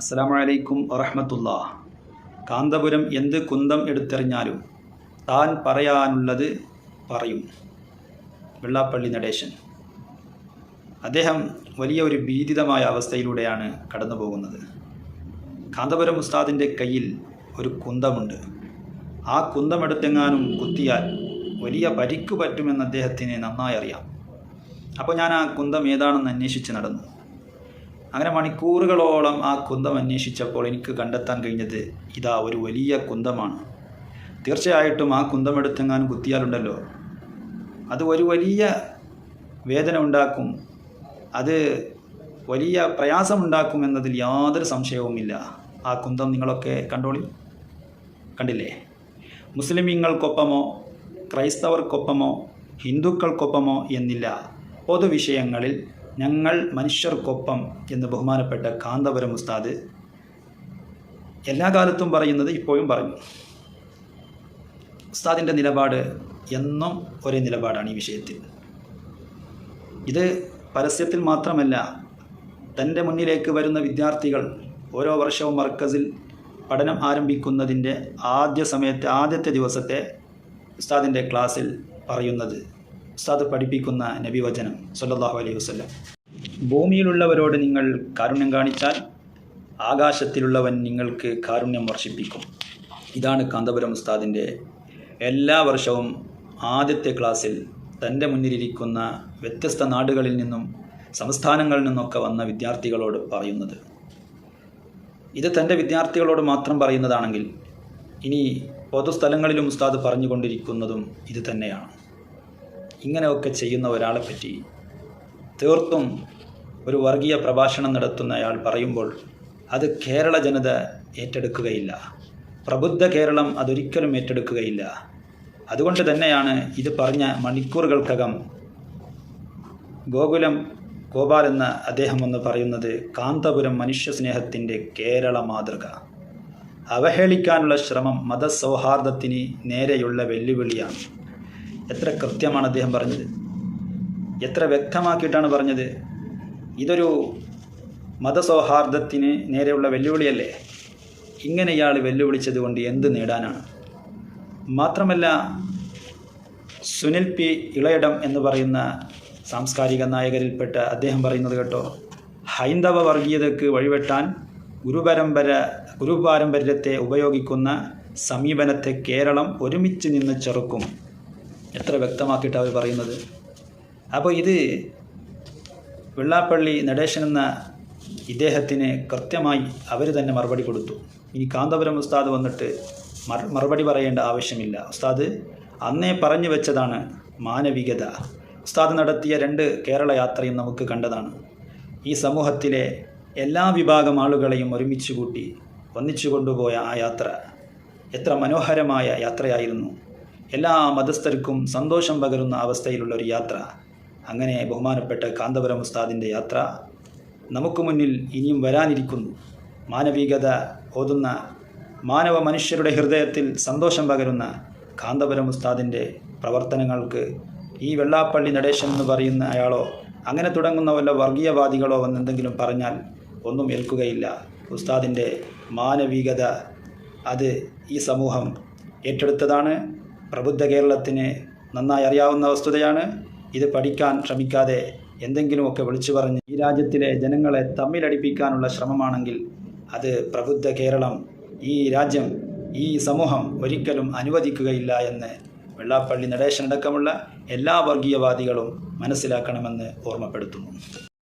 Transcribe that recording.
അസ്സാം വറഹമത്തുള്ള കാന്തപുരം എന്ത് കുന്തം എടുത്തെറിഞ്ഞാലും താൻ പറയാനുള്ളത് പറയും. വെള്ളാപ്പള്ളി നടേശൻ. അദ്ദേഹം വലിയ ഒരു ഭീതിതമായ അവസ്ഥയിലൂടെയാണ് കടന്നു പോകുന്നത് കാന്തപുരം ഉസ്താദിന്റെ കയ്യിൽ ഒരു കുന്തമുണ്ട്. ആ കുന്തമെടുത്തെങ്ങാനും കുത്തിയാൽ വലിയ പരിക്ക് പറ്റുമെന്ന് അദ്ദേഹത്തിന് നന്നായി അറിയാം. അപ്പോൾ ഞാൻ ആ കുന്തം ഏതാണെന്ന് അന്വേഷിച്ച് നടന്നു. അങ്ങനെ മണിക്കൂറുകളോളം ആ കുന്തം അന്വേഷിച്ചപ്പോൾ എനിക്ക് കണ്ടെത്താൻ കഴിഞ്ഞത് ഇതാ ഒരു വലിയ കുന്തമാണ്. തീർച്ചയായിട്ടും ആ കുന്തം എടുത്തെങ്ങാനും കുത്തിയാലുണ്ടല്ലോ. അത് ഒരു വലിയ വേദന ഉണ്ടാക്കും. അത് വലിയ പ്രയാസമുണ്ടാക്കും എന്നതിൽ യാതൊരു സംശയവുമില്ല. ആ കുന്തം നിങ്ങളൊക്കെ കണ്ടോളി. കണ്ടില്ലേ? മുസ്ലിമീങ്ങൾക്കൊപ്പമോ ക്രൈസ്തവർക്കൊപ്പമോ ഹിന്ദുക്കൾക്കൊപ്പമോ എന്നില്ല. പൊതുവിഷയങ്ങളിൽ ഞങ്ങൾ മനുഷ്യർക്കൊപ്പം എന്ന് ബഹുമാനപ്പെട്ട കാന്തപുരം ഉസ്താദ് എല്ലാ കാലത്തും പറയുന്നത് ഇപ്പോഴും പറഞ്ഞു. ഉസ്താദിന്റെ നിലപാട് എന്നും ഒരേ നിലപാടാണ് ഈ വിഷയത്തിൽ. ഇത് പരസ്യത്തിൽ മാത്രമല്ല തന്റെ മുന്നിലേക്ക് വരുന്ന വിദ്യാർത്ഥികൾ ഓരോ വർഷവും മർക്കസിൽ പഠനം ആരംഭിക്കുന്നതിന്റെ ആദ്യ സമയത്തെ ആദ്യത്തെ ദിവസത്തെ ഉസ്താദിന്റെ ക്ലാസ്സിൽ പറയുന്നത് ഉസ്താദ് പഠിപ്പിക്കുന്ന നബിവചനം സല്ലാഹു അലൈഹി വസല്ലം. ഭൂമിയിലുള്ളവരോട് നിങ്ങൾ കാരുണ്യം കാണിച്ചാൽ ആകാശത്തിലുള്ളവൻ നിങ്ങൾക്ക് കാരുണ്യം വർഷിപ്പിക്കും. ഇതാണ് കാന്തപുരം ഉസ്താദിന്റെ എല്ലാ വർഷവും ആദ്യത്തെ ക്ലാസ്സിൽ തന്റെ മുന്നിലിരിക്കുന്ന വ്യത്യസ്ത നാടുകളിൽ നിന്നും സംസ്ഥാനങ്ങളിൽ നിന്നൊക്കെ വന്ന വിദ്യാർത്ഥികളോട് പറയുന്നത്. ഇത് തന്റെ വിദ്യാർത്ഥികളോട് മാത്രം പറയുന്നതാണെങ്കിൽ ഇനി പൊതുസ്ഥലങ്ങളിലും ഉസ്താദ് പറഞ്ഞുകൊണ്ടിരിക്കുന്നതും ഇത് തന്നെയാണ്. ഇങ്ങനെയൊക്കെ ചെയ്യുന്ന ഒരാളെ പറ്റി തീർത്തും ഒരു വർഗീയ പ്രഭാഷണം നടത്തുന്ന അയാൾ പറയുമ്പോൾ അത് കേരള ജനത ഏറ്റെടുക്കുകയില്ല. പ്രബുദ്ധ കേരളം അതൊരിക്കലും ഏറ്റെടുക്കുകയില്ല. അതുകൊണ്ട് തന്നെയാണ് ഇത് പറഞ്ഞ മണിക്കൂറുകൾക്കകം ഗോകുലം ഗോപാൽ എന്ന അദ്ദേഹം എന്ന് പറയുന്നത് കാന്തപുരം മനുഷ്യസ്നേഹത്തിന്റെ കേരള മാതൃക. അവഹേളിക്കാനുള്ള ശ്രമം മതസൗഹാർദ്ദത്തിന് നേരെയുള്ള വെല്ലുവിളിയാണ്. എത്ര കൃത്യമാണ് അദ്ദേഹം പറഞ്ഞത്? എത്ര വ്യക്തമാക്കിയിട്ടാണ് പറഞ്ഞത്? ഇതൊരു മതസൗഹാർദ്ദത്തിന് നേരെയുള്ള വെല്ലുവിളിയല്ലേ? ഇങ്ങനെ ഇയാൾ വെല്ലുവിളിച്ചത് കൊണ്ട് എന്ത് നേടാനാണ്? മാത്രമല്ല സുനിൽ പി ഇളയിടം എന്ന് പറയുന്ന സാംസ്കാരിക നായകരിൽപ്പെട്ട അദ്ദേഹം പറയുന്നത് കേട്ടോ ഹൈന്ദവ വർഗീയതയ്ക്ക് വഴിവെട്ടാൻ ഗുരുപരമ്പര ഗുരുപാരമ്പര്യത്തെ ഉപയോഗിക്കുന്ന സമീപനത്തെ കേരളം ഒരുമിച്ച് നിന്ന് ചെറുക്കും. എത്ര വ്യക്തമാക്കിയിട്ട് അവർ പറയുന്നത്. അപ്പോൾ ഇത് വെള്ളാപ്പള്ളി നടേശൻ എന്ന ഇദ്ദേഹത്തിന് കൃത്യമായി അവർ തന്നെ മറുപടി കൊടുത്തു. ഇനി കാന്തപുരം ഉസ്താദ് വന്നിട്ട് മറുപടി പറയേണ്ട ആവശ്യമില്ല. ഉസ്താദ് അന്നേ പറഞ്ഞു വെച്ചതാണ് മാനവികത. ഉസ്താദ് നടത്തിയ രണ്ട് കേരള യാത്രയും നമുക്ക് കണ്ടതാണ്. ഈ സമൂഹത്തിലെ എല്ലാ വിഭാഗം ആളുകളെയും ഒരുമിച്ച് കൂട്ടി ഒന്നിച്ചു കൊണ്ടുപോയ ആ യാത്ര എത്ര മനോഹരമായ യാത്രയായിരുന്നു. എല്ലാ മതസ്ഥർക്കും സന്തോഷം പകരുന്ന അവസ്ഥയിലുള്ള ഒരു യാത്ര. അങ്ങനെ ബഹുമാനപ്പെട്ട കാന്തപുരം ഉസ്താദിന്റെ യാത്ര നമുക്ക് മുന്നിൽ ഇനിയും വരാനിരിക്കുന്നു. മാനവികത ഓതുന്ന മാനവ മനുഷ്യരുടെ ഹൃദയത്തിൽ സന്തോഷം പകരുന്ന കാന്തപുരം ഉസ്താദിന്റെ പ്രവർത്തനങ്ങൾക്ക് ഈ വെള്ളാപ്പള്ളി നടേശൻ എന്ന് പറയുന്ന അയാളോ അങ്ങനെ തുടങ്ങുന്ന വല്ല വർഗീയവാദികളോ വന്നെന്തെങ്കിലും പറഞ്ഞാൽ ഒന്നും ഏൽക്കുകയില്ല. ഉസ്താദിന്റെ മാനവികത അത് ഈ സമൂഹം ഏറ്റെടുത്തതാണ്. പ്രബുദ്ധ കേരളത്തിന് നന്നായി അറിയാവുന്ന വസ്തുതയാണ്. ഇത് പഠിക്കാൻ ശ്രമിക്കാതെ എന്തെങ്കിലുമൊക്കെ വിളിച്ചു പറഞ്ഞ് ഈ രാജ്യത്തിലെ ജനങ്ങളെ തമ്മിലടിപ്പിക്കാനുള്ള ശ്രമമാണെങ്കിൽ അത് പ്രബുദ്ധ കേരളം ഈ രാജ്യം ഈ സമൂഹം ഒരിക്കലും അനുവദിക്കുകയില്ല എന്ന് വെള്ളാപ്പള്ളി നടേശനടക്കമുള്ള എല്ലാ വർഗീയവാദികളും മനസ്സിലാക്കണമെന്ന് ഓർമ്മപ്പെടുത്തുന്നു.